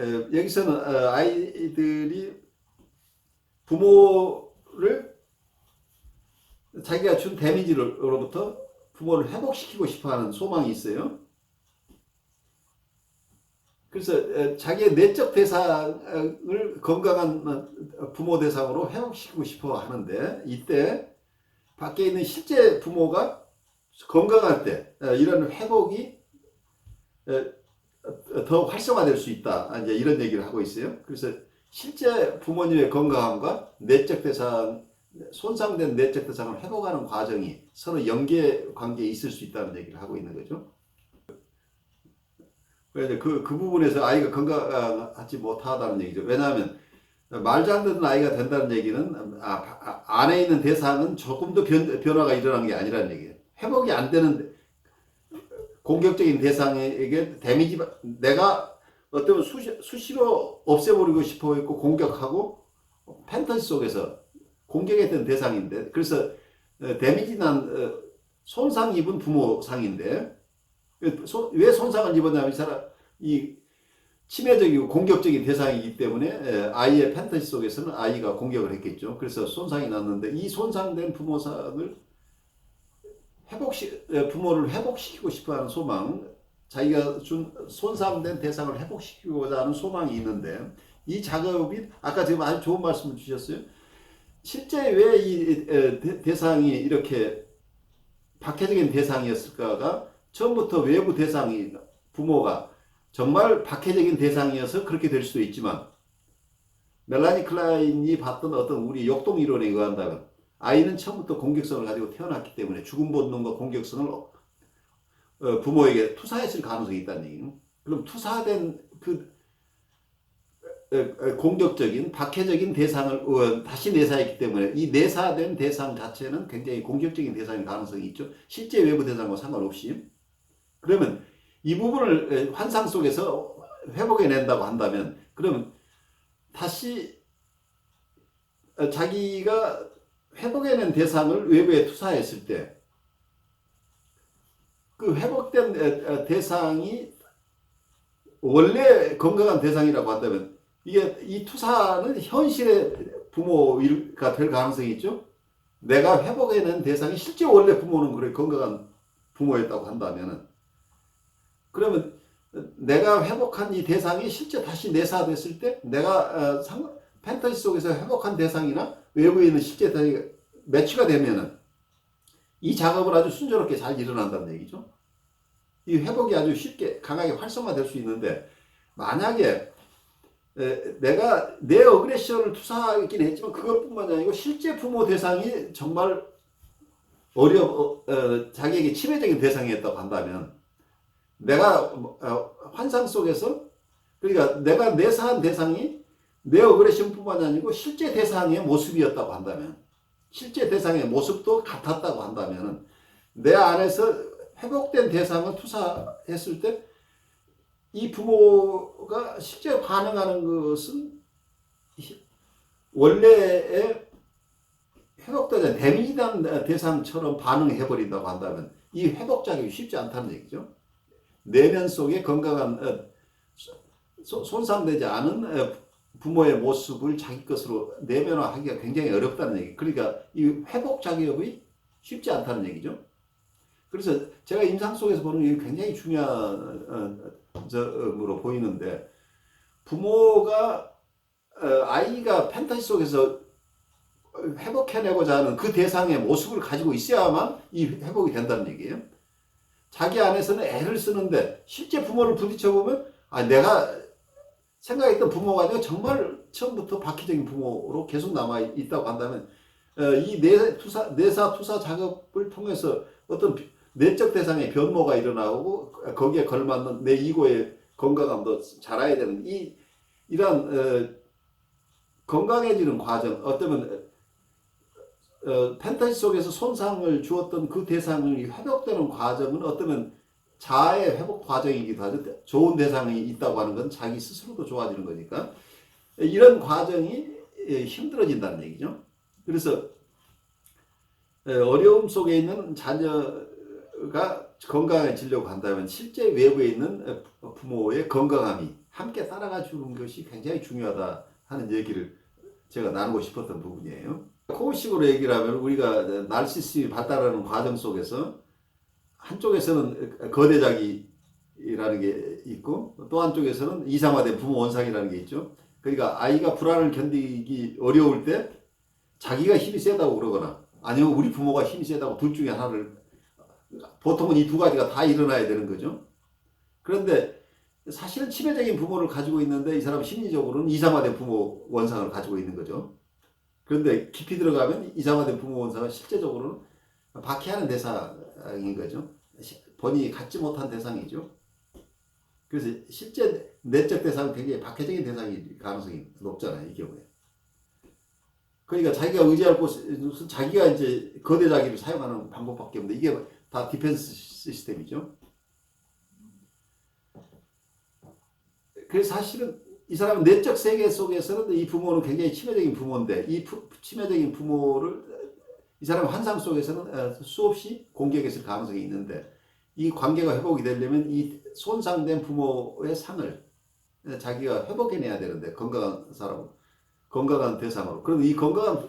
에, 여기서는 어, 아이들이 부모를 자기가 준 데미지로부터 부모를 회복시키고 싶어하는 소망이 있어요. 그래서 에, 자기의 내적 대상을 건강한 어, 부모 대상으로 회복시키고 싶어 하는데 이때 밖에 있는 실제 부모가 건강할 때 에, 이런 회복이 더 활성화될 수 있다. 이제 이런 얘기를 하고 있어요. 그래서 실제 부모님의 건강함과 내적 대상, 손상된 내적 대상을 회복하는 과정이 서로 연계 관계에 있을 수 있다는 얘기를 하고 있는 거죠. 그, 그 부분에서 아이가 건강하지 못하다는 얘기죠. 왜냐하면 말도 안 되는 아이가 된다는 얘기는 아, 아, 안에 있는 대상은 조금 더 변, 변화가 일어난 게 아니라는 얘기예요. 회복이 안 되는 공격적인 대상에게 데미지 받- 내가 어떤 수시, 수시로 없애버리고 싶어 했고 공격하고 팬터지 속에서 공격했던 대상인데 그래서 어, 데미지 난 어, 손상 입은 부모 상인데 그 소- 왜 손상을 입었냐면 이 사람 이 치매적이고 공격적인 대상이기 때문에 에, 아이의 팬터지 속에서는 아이가 공격을 했겠죠. 그래서 손상이 났는데 이 손상된 부모상을 회복시 에, 부모를 회복시키고 싶어하는 소망, 자기가 준 손상된 대상을 회복시키고자 하는 소망이 있는데 이 작업이 아까 지금 아주 좋은 말씀을 주셨어요. 실제 왜 이 대상이 이렇게 박해적인 대상이었을까가 처음부터 외부 대상이 부모가 정말 박해적인 대상이어서 그렇게 될 수도 있지만 멜라니 클라인이 봤던 어떤 우리 역동 이론에 의한다면 아이는 처음부터 공격성을 가지고 태어났기 때문에 죽음 본능과 공격성을 어, 어, 부모에게 투사했을 가능성이 있다는 얘기는 그럼 투사된 그 공격적인 박해적인 대상을 어, 다시 내사했기 때문에 이 내사된 대상 자체는 굉장히 공격적인 대상일 가능성이 있죠. 실제 외부 대상과 상관없이 그러면 이 부분을 에, 환상 속에서 회복해낸다고 한다면 그러면 다시 어, 자기가 회복해낸 대상을 외부에 투사했을 때 그 회복된 대상이 원래 건강한 대상이라고 한다면 이게 이 투사는 현실의 부모가 될 가능성이 있죠. 내가 회복해낸 대상이 실제 원래 부모는 그래 건강한 부모였다고 한다면은 그러면 내가 회복한 이 대상이 실제 다시 내사됐을 때 내가 어, 상, 팬터지 속에서 회복한 대상이나 실제 대상이 매치가 되면은 이 작업을 아주 순조롭게 잘 일어난다는 얘기죠. 이 회복이 아주 쉽게 강하게 활성화될 수 있는데 만약에 에, 내가 내 어그레션을 투사하긴 했지만 그것뿐만이 아니고 실제 부모 대상이 정말 어려 어, 어, 자기에게 치매적인 대상이었다고 한다면 내가 어, 환상 속에서 그러니까 내가 내사한 대상이 내 어그레션뿐만이 아니고 실제 대상의 모습이었다고 한다면 실제 대상의 모습도 같았다고 한다면 내 안에서 회복된 대상을 투사했을 때 이 부모가 실제 반응하는 것은 원래의 회복되는 데미지된 대상처럼 반응해버린다고 한다면 이 회복 작업이 쉽지 않다는 얘기죠. 내면 속에 건강한 어, 소- 손상되지 않은 어, 부모의 모습을 자기 것으로 내면화하기가 굉장히 어렵다는 얘기. 그러니까 이 회복 작업이 쉽지 않다는 얘기죠. 그래서 제가 임상 속에서 보는 게 굉장히 중요한 어, 점으로 보이는데 부모가 어, 아이가 팬타지 속에서 회복해내고자 하는 그 대상의 모습을 가지고 있어야만 이 회복이 된다는 얘기예요. 자기 안에서는 애를 쓰는데 실제 부모를 부딪혀 보면 아 내가 생각했던 부모가 아니라 정말 처음부터 박희적인 부모로 계속 남아 있다고 한다면 어, 이 내, 투사, 내사 투사 작업을 통해서 어떤 비- 내적 대상의 변모가 일어나고 거기에 걸맞는 내 이고의 건강함도 자라야 되는 이 이러한 어, 건강해지는 과정 어쩌면 어, 팬타지 속에서 손상을 주었던 그 대상이 회복되는 과정은 어쩌면 자아의 회복 과정이기도 하죠. 좋은 대상이 있다고 하는 건 자기 스스로도 좋아지는 거니까 이런 과정이 예, 힘들어진다는 얘기죠. 그래서 에, 어려움 속에 있는 자녀가 건강해지려고 한다면 실제 외부에 있는 어, 부모의 건강함이 함께 따라가 주는 것이 굉장히 중요하다 하는 얘기를 제가 나누고 싶었던 부분이에요. 코식으로 얘기를 하면 우리가 날시스이 발달하는 과정 속에서 한쪽에서는 거대자기라는 게 있고 또 한쪽에서는 이상화된 부모 원상이라는 게 있죠. 그러니까 아이가 불안을 견디기 어려울 때 자기가 힘이 세다고 그러거나 아니면 우리 부모가 힘이 세다고 둘 중에 하나를 보통은 이 두 가지가 다 일어나야 되는 거죠. 그런데 사실은 치매적인 부모를 가지고 있는데 이 사람 심리적으로는 이상화된 부모 원상을 가지고 있는 거죠. 그런데 깊이 들어가면 이상화된 부모 원상은 실제적으로는 박해하는 대상인 거죠. 시- 본인이 갖지 못한 대상이죠. 그래서 실제 내적 대상은 굉장히 박해적인 대상일 가능성이 높잖아요. 이 경우에. 그러니까 자기가 의지할 곳은 자기가 이제 거대 자기를 사용하는 방법밖에 없는데 이게 다 디펜스 시스템이죠. 그래서 사실은 이 사람은 내적 세계 속에서는 이 부모는 굉장히 치매적인 부모인데 이 부- 치매적인 부모를 이 사람 환상 속에서는 어, 수없이 공격했을 가능성이 있는데 이 관계가 회복이 되려면 이 손상된 부모의 상을 어, 자기가 회복해내야 되는데 건강한 사람 건강한 대상으로. 그럼 이 건강한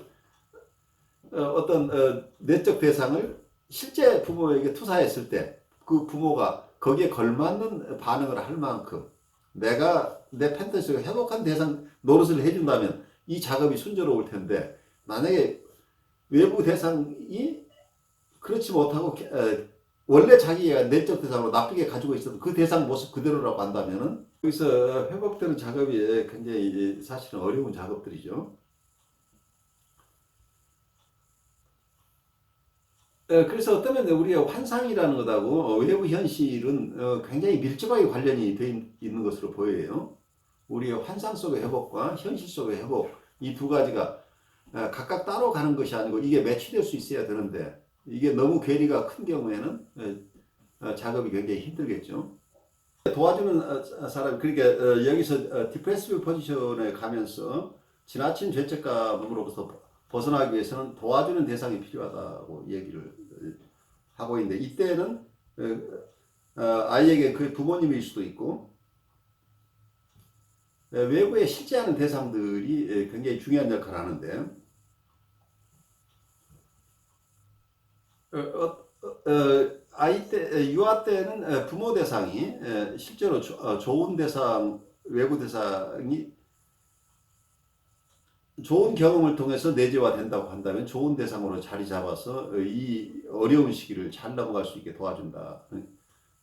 어, 어떤 어, 내적 대상을 실제 부모에게 투사했을 때 그 부모가 거기에 걸맞는 반응을 할 만큼 내가 내 판타지가 행복한 대상 노릇을 해준다면 이 작업이 순조로울 텐데 만약에 외부 대상이 그렇지 못하고 원래 자기가 내적 대상으로 나쁘게 가지고 있어도 그 대상 모습 그대로라고 한다면은 여기서 회복되는 작업이 굉장히 사실은 어려운 작업들이죠. 어, 그래서 어떤 면에 우리가 환상이라는 것하고 어, 외부 현실은 어, 굉장히 밀접하게 관련이 되어 있- 있는 것으로 보여요. 우리의 환상 속의 회복과 현실 속의 회복 이 두 가지가 어, 각각 따로 가는 것이 아니고 이게 매치될 수 있어야 되는데 이게 너무 괴리가 큰 경우에는 어, 어, 작업이 굉장히 힘들겠죠. 도와주는 어, 사람 그러니까 어, 여기서 디프레시브 포지션에 가면서 지나친 죄책감으로부터 벗어나기 위해서는 도와주는 대상이 필요하다고 얘기를 어, 하고 있는데 이때는 아이에게 그 부모님일 수도 있고 어, 외부에 실제하는 대상들이 에, 굉장히 중요한 역할을 하는데 어, 어, 어, 아이 때 에, 유아 때는 에, 부모 대상이 에, 실제로 조- 어, 좋은 대상 외부 대상이 좋은 경험을 통해서 내재화 된다고 한다면 좋은 대상으로 자리 잡아서 어, 이 어려운 시기를 잘 넘어갈 수 있게 도와준다.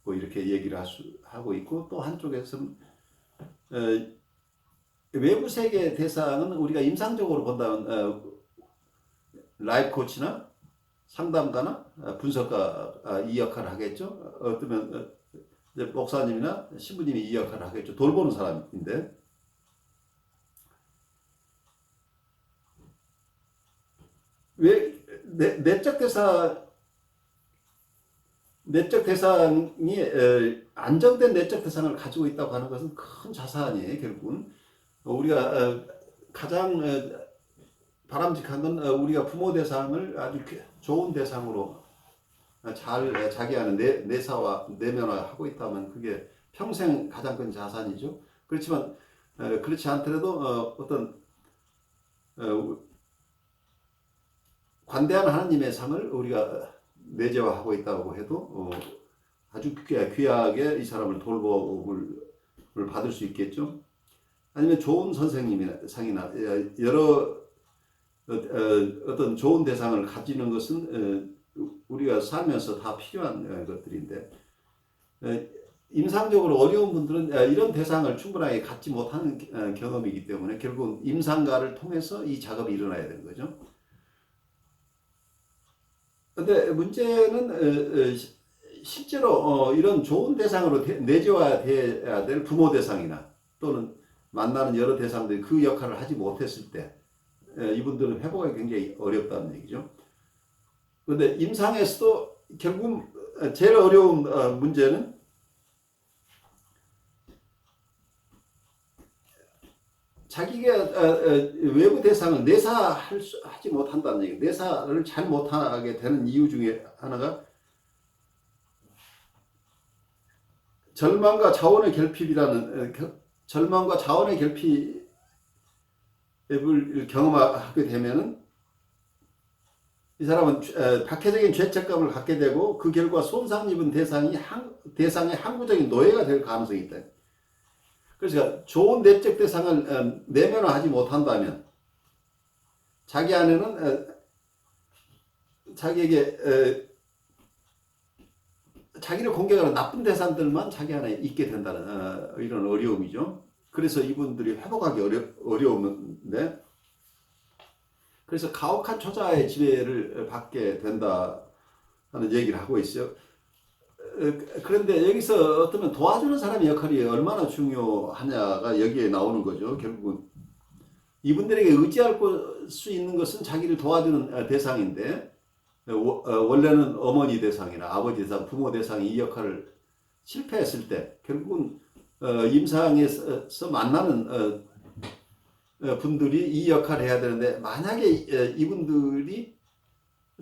뭐 이렇게 얘기를 할 수, 하고 있고 또 한쪽에서는 어, 외부 세계 대상은 우리가 임상적으로 본다면 어, 라이프 코치나 상담가나 어, 분석가 아, 이 역할을 하겠죠. 어쩌면 어, 목사님이나 신부님이 이 역할을 하겠죠. 돌보는 사람인데 왜 내, 내적 대상 내적 대상이 에, 안정된 내적 대상을 가지고 있다고 하는 것은 큰 자산이에요 결국은 어, 우리가 어, 가장 어, 바람직한 건 어, 우리가 부모 대상을 아주 그- 좋은 대상으로 잘 어, 자기하는 내, 내사와 내면화하고 있다면 그게 평생 가장 큰 자산이죠 그렇지만 어, 그렇지 않더라도 어, 어떤 어, 관대한 하나님의 상을 우리가 내재화하고 있다고 해도 어, 아주 귀하- 귀하게 이 사람을 돌봄을 을 받을 수 있겠죠. 아니면 좋은 선생님이나 상이나 어, 여러 어, 어, 어떤 좋은 대상을 가지는 것은 어, 우리가 살면서 다 필요한 어, 것들인데 어, 임상적으로 어려운 분들은 어, 이런 대상을 충분하게 갖지 못하는 어, 경험이기 때문에 결국 임상가를 통해서 이 작업이 일어나야 되는 거죠. 근데 문제는 실제로 어, 이런 좋은 대상으로 대- 내재화돼야 될 부모 대상이나 또는 만나는 여러 대상들이 그 역할을 하지 못했을 때 어, 이분들은 회복하기 굉장히 어렵다는 얘기죠. 근데 임상에서도 결국 어, 제일 어려운 어, 문제는 자기가 어, 어, 외부 대상을 내사할 수, 하지 못한다는 얘기. 내사를 잘 못하게 되는 이유 중에 하나가 절망과 자원의 결핍이라는 절망과 자원의 결핍 을 경험하게 되면은 이 사람은 박해적인 죄책감을 갖게 되고 그 결과 손상 입은 대상이 한, 대상의 항구적인 노예가 될 가능성이 있다. 그래서 좋은 내적 대상을 어, 내면화하지 못한다면 자기 안에는 어, 자기에게 어, 자기를 공격하는 나쁜 대상들만 자기 안에 있게 된다는 어, 이런 어려움이죠. 그래서 이분들이 회복하기 어려, 어려운데 그래서 가혹한 초자의 지배를 받게 된다 하는 얘기를 하고 있어요. 어, 그런데 여기서 어쩌면 도와주는 사람의 역할이 얼마나 중요하냐가 여기에 나오는 거죠. 결국은 이분들에게 의지할 거- 수 있는 것은 자기를 도와주는 어, 대상인데 어, 원래는 어머니 대상이나 아버지 대상, 부모 대상이 이 역할을 실패했을 때 결국은 어, 임상에서 만나는 어, 어, 분들이 이 역할을 해야 되는데 만약에 어, 이분들이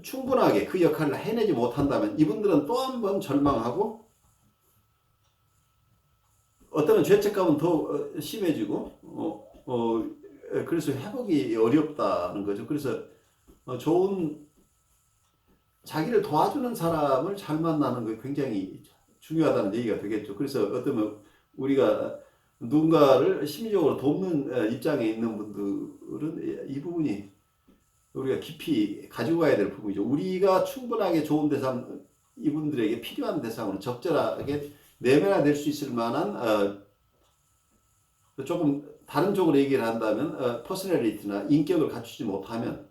충분하게 그 역할을 해내지 못한다면 이분들은 또 한 번 절망하고 어떤 죄책감은 더 어, 심해지고 어, 어, 에, 그래서 회복이 어렵다는 거죠. 그래서 어, 좋은 자기를 도와주는 사람을 잘 만나는 게 굉장히 중요하다는 얘기가 되겠죠. 그래서 어쩌면 우리가 누군가를 심리적으로 돕는 어, 입장에 있는 분들은 이 부분이 우리가 깊이 가지고 가야 될 부분이죠. 우리가 충분하게 좋은 대상, 이분들에게 필요한 대상으로 적절하게 내면화될 수 있을 만한 어, 조금 다른 쪽으로 얘기를 한다면 어, 퍼스널리티나 인격을 갖추지 못하면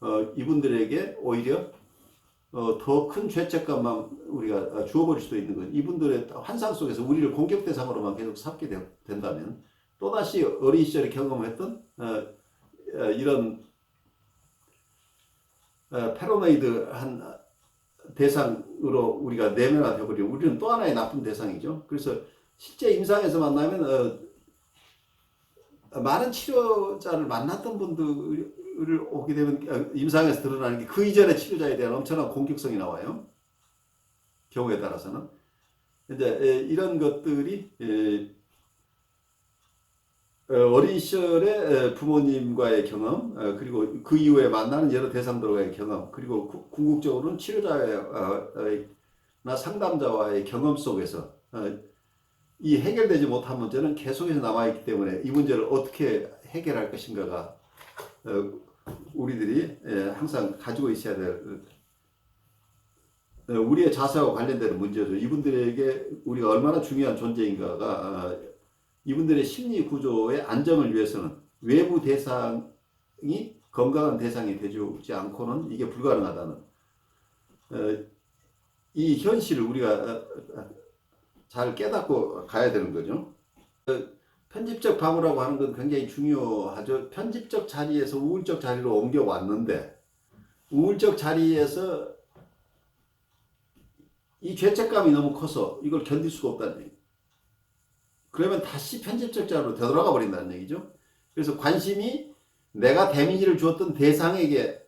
어, 이분들에게 오히려 어, 더 큰 죄책감만 우리가 어, 주어버릴 수도 있는 거죠. 이분들의 환상 속에서 우리를 공격 대상으로만 계속 삼게 되- 된다면 또다시 어린 시절에 경험했던 어, 어, 이런 어, 패러노이드 한 대상으로 우리가 내면화되어 버리고 우리는 또 하나의 나쁜 대상이죠. 그래서 실제 임상에서 만나면 어, 많은 치료자를 만났던 분들 을 오게 되면 어, 임상에서 드러나는 게 그 이전의 치료자에 대한 엄청난 공격성이 나와요. 경우에 따라서는 이제 에, 이런 것들이 에, 어, 어린 시절에 에, 부모님과의 경험 어, 그리고 그 이후에 만나는 여러 대상들과의 경험 그리고 구- 궁극적으로는 치료자나 상담자와의 경험 속에서 어, 이 해결되지 못한 문제는 계속해서 남아있기 때문에 이 문제를 어떻게 해결할 것인가가 어, 우리들이 예, 항상 가지고 있어야 될 어, 우리의 자세와 관련되는 문제죠. 이분들에게 우리가 얼마나 중요한 존재인가가 어, 이분들의 심리 구조의 안정을 위해서는 외부 대상이 건강한 대상이 되지 않고는 이게 불가능하다는 어, 이 현실을 우리가 어, 어, 잘 깨닫고 가야 되는 거죠. 어, 편집적 방어라고 하는 건 굉장히 중요하죠. 편집적 자리에서 우울적 자리로 옮겨왔는데 우울적 자리에서 이 죄책감이 너무 커서 이걸 견딜 수가 없다는 얘기. 그러면 다시 편집적 자리로 되돌아가 버린다는 얘기죠. 그래서 관심이 내가 데미지를 주었던 대상에게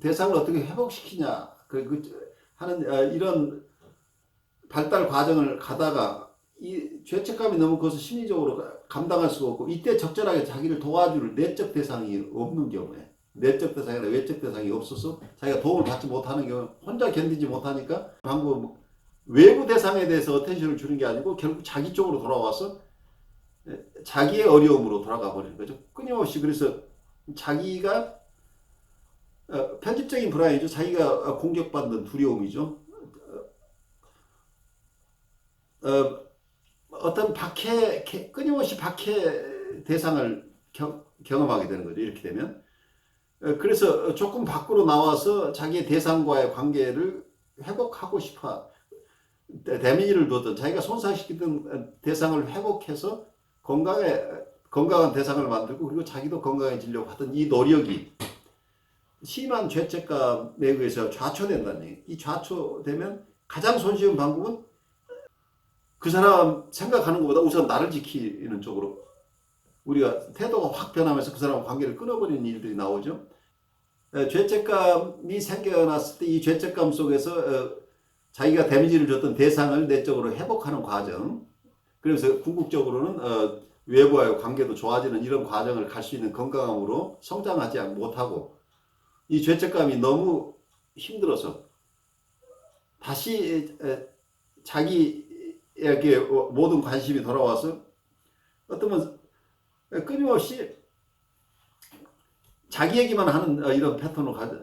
대상을 어떻게 회복시키냐 그, 그 하는 어, 이런 발달 과정을 가다가 이 죄책감이 너무 커서 심리적으로 감당할 수가 없고 이때 적절하게 자기를 도와줄 내적 대상이 없는 경우에 내적 대상이나 외적 대상이 없어서 자기가 도움을 받지 못하는 경우 혼자 견디지 못하니까 방금 외부 대상에 대해서 어텐션을 주는 게 아니고 결국 자기 쪽으로 돌아와서 자기의 어려움으로 돌아가 버리는 거죠. 끊임없이 그래서 자기가 어, 편집적인 불안이죠. 자기가 공격받는 두려움이죠. 어, 어떤 박해, 개- 끊임없이 박해 대상을 경, 경험하게 되는 거죠. 이렇게 되면. 어, 그래서 조금 밖으로 나와서 자기의 대상과의 관계를 회복하고 싶어. 데- 데미지를 줬던 자기가 손상시키던 대상을 회복해서 건강에, 건강한 대상을 만들고 그리고 자기도 건강해지려고 하던 이 노력이 심한 죄책감에 의해서 좌초된다는. 이 좌초되면 가장 손쉬운 방법은 그 사람 생각하는 것보다 우선 나를 지키는 쪽으로 우리가 태도가 확 변하면서 그 사람과 관계를 끊어버리는 일들이 나오죠. 에, 죄책감이 생겨났을 때 이 죄책감 속에서 어, 자기가 데미지를 줬던 대상을 내적으로 회복하는 과정. 그래서 궁극적으로는 어, 외부와의 관계도 좋아지는 이런 과정을 갈 수 있는 건강함으로 성장하지 못하고 이 죄책감이 너무 힘들어서 다시 에, 자기 에게 모든 관심이 돌아와서 어떤 끊임없이 자기 얘기만 하는 어, 이런 패턴으로 가져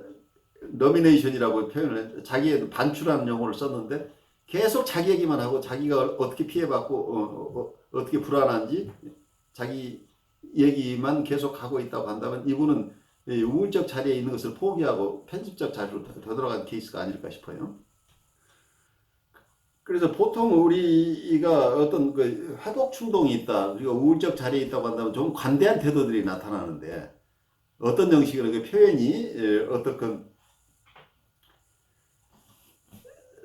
너미네이션이라고 표현을 자기의 반출하는 용어를 썼는데 계속 자기 얘기만 하고 자기가 어떻게 피해받고 어, 어, 떻게 불안한지 자기 얘기만 계속 하고 있다고 한다면 이분은 이 우울적 자리에 있는 것을 포기하고 편집적 자리로 되- 되돌아간 케이스가 아닐까 싶어요. 그래서 보통 우리가 어떤 그 회복 충동이 있다, 그리고 우울적 자리에 있다고 한다면 좀 관대한 태도들이 나타나는데 어떤 형식으로 그 표현이 예, 어떻건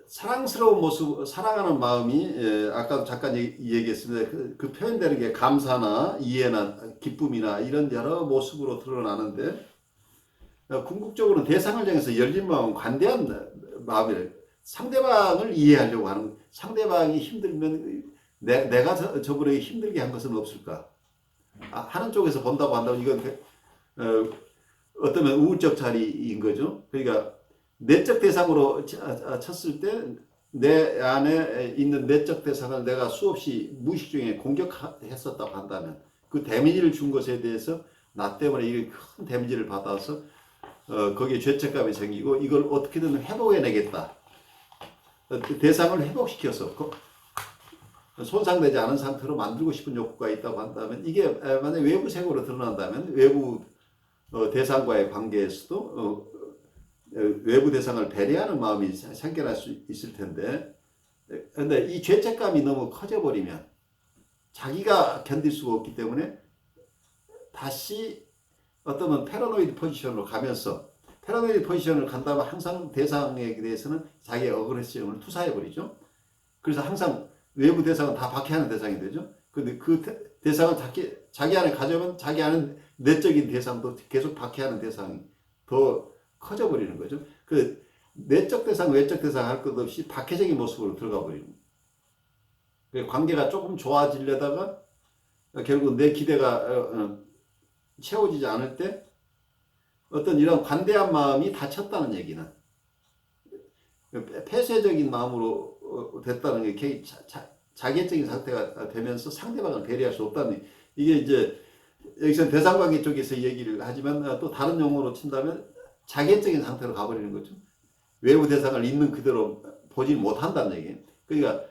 사랑스러운 모습, 사랑하는 마음이 예, 아까 잠깐 얘기- 얘기했습니다. 그, 그 표현되는 게 감사나 이해나 기쁨이나 이런 여러 모습으로 드러나는데 어, 궁극적으로는 대상을 향해서 열린 마음, 관대한 마음이래. 상대방을 이해하려고 하는 상대방이 힘들면 내, 내가 저, 저분에게 힘들게 한 것은 없을까? 아, 하는 쪽에서 본다고 한다면 이건 어, 어쩌면 우울적 자리인 거죠. 그러니까 내적 대상으로 치- 아, 아, 쳤을 때 내 안에 있는 내적 대상을 내가 수없이 무의식 중에 공격했었다고 한다면 그 데미지를 준 것에 대해서 나 때문에 이게 큰 데미지를 받아서 어, 거기에 죄책감이 생기고 이걸 어떻게든 회복해내겠다. 대상을 회복시켜서 그- 손상되지 않은 상태로 만들고 싶은 욕구가 있다고 한다면 이게 에, 만약 외부 색으로 드러난다면 외부 어, 대상과의 관계에서도 어, 어, 외부 대상을 배려하는 마음이 사- 생겨날 수 있을 텐데 근데 이 죄책감이 너무 커져버리면 자기가 견딜 수가 없기 때문에 다시 어떤 패러노이드 포지션으로 가면서 패러노이드 포지션을 간다면 항상 대상에 대해서는 자기의 어그레시움을 투사해버리죠. 그래서 항상 외부 대상은 다 박해하는 대상이 되죠. 근데 그 대- 대상을 자기, 자기 안에 가져오면 자기 안에 내적인 대상도 계속 박해하는 대상이 더 커져버리는 거죠. 그 내적 대상, 외적 대상 할 것 없이 박해적인 모습으로 들어가 버리는 거예요. 그 관계가 조금 좋아지려다가 결국 내 기대가 어, 어, 채워지지 않을 때 어떤 이런 관대한 마음이 닫혔다는 얘기는 폐쇄적인 마음으로 어, 됐다는 게 개- 자, 자, 자기적인 상태가 되면서 상대방을 배려할 수 없다는 이게 이제 여기서 대상관계 쪽에서 얘기를 하지만 어, 또 다른 용어로 친다면 자기적인 상태로 가버리는 거죠. 외부 대상을 있는 그대로 보지 못한다는 얘기예요. 그러니까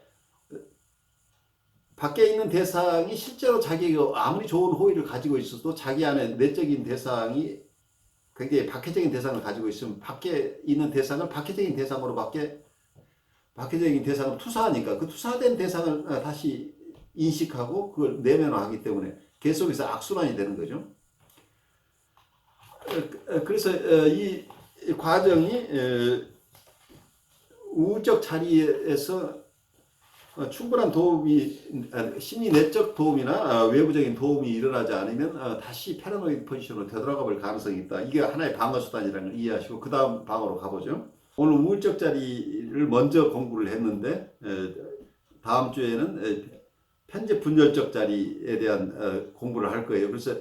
밖에 있는 대상이 실제로 자기가 아무리 좋은 호의를 가지고 있어도 자기 안에 내적인 대상이 굉장히 박해적인 대상을 가지고 있으면 밖에 있는 대상을 박해적인 대상으로 밖에 박해적인 대상을 투사하니까 그 투사된 대상을 어, 다시 인식하고 그걸 내면화하기 때문에 계속해서 악순환이 되는 거죠. 어, 그래서 어, 이 과정이 어, 우울적 자리에서 어, 충분한 도움이 아, 심리 내적 도움이나 어, 외부적인 도움이 일어나지 않으면 어, 다시 패러노이드 포지션으로 되돌아가 볼 가능성이 있다. 이게 하나의 방어 수단이라는 걸 이해하시고 그 다음 방어로 가보죠. 오늘 우울적 자리를 먼저 공부를 했는데 에, 다음 주에는 에, 편집 분열적 자리에 대한 어, 공부를 할 거예요. 그래서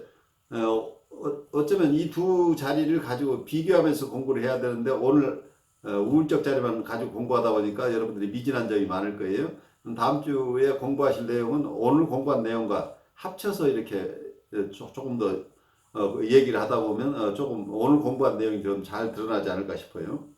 어, 어- 어쩌면 이 두 자리를 가지고 비교하면서 공부를 해야 되는데 오늘 어, 우울적 자리만 가지고 공부하다 보니까 여러분들이 미진한 점이 많을 거예요. 음, 다음 주에 공부하실 내용은 오늘 공부한 내용과 합쳐서 이렇게 어, 조- 조금 더 어, 얘기를 하다 보면 어, 조금 오늘 공부한 내용이 좀 잘 드러나지 않을까 싶어요.